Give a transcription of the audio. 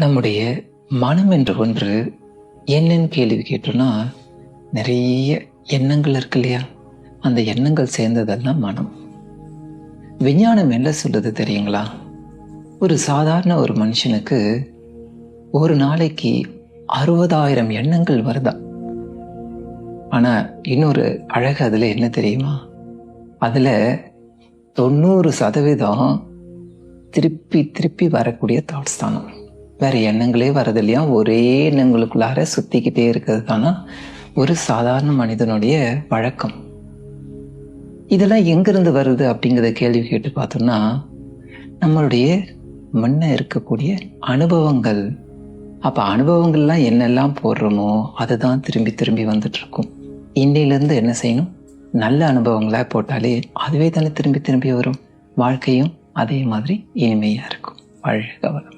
நம்முடைய மனம் என்று ஒன்று என்னன்னு கேள்வி கேட்டோம்னா நிறைய எண்ணங்கள் இருக்கு இல்லையா? அந்த எண்ணங்கள் சேர்ந்ததெல்லாம் மனம். விஞ்ஞானம் என்ன சொல்லுது தெரியுங்களா? ஒரு சாதாரண ஒரு மனுஷனுக்கு ஒரு நாளைக்கு அறுபதாயிரம் எண்ணங்கள் வருதா? ஆனால் இன்னொரு அழகு அதில் என்ன தெரியுமா? அதில் தொண்ணூறு சதவீதம் திருப்பி திருப்பி வரக்கூடிய தாட்ஸ் தானும் வேற எண்ணங்களே வரது இல்லையா ஒரே எண்ணங்களுக்குள்ளார சுத்திக்கிட்டே இருக்கிறது தானா ஒரு சாதாரண மனிதனுடைய வழக்கம். இதெல்லாம் எங்கிருந்து வருது அப்படிங்கிறத கேள்வி கேட்டு பார்த்தோம்னா நம்மளுடைய முன்ன இருக்கக்கூடிய அனுபவங்கள். அப்போ அனுபவங்கள்லாம் என்னெல்லாம் போடுறோமோ அதுதான் திரும்பி திரும்பி வந்துட்டு இருக்கும் இன்னையிலேருந்து என்ன செய்யணும்? நல்ல அனுபவங்களாக போட்டாலே அதுவே தானே திரும்பி திரும்பி வரும். வாழ்க்கையும் அதே மாதிரி இனிமையாக இருக்கும். வாழ்க வளம்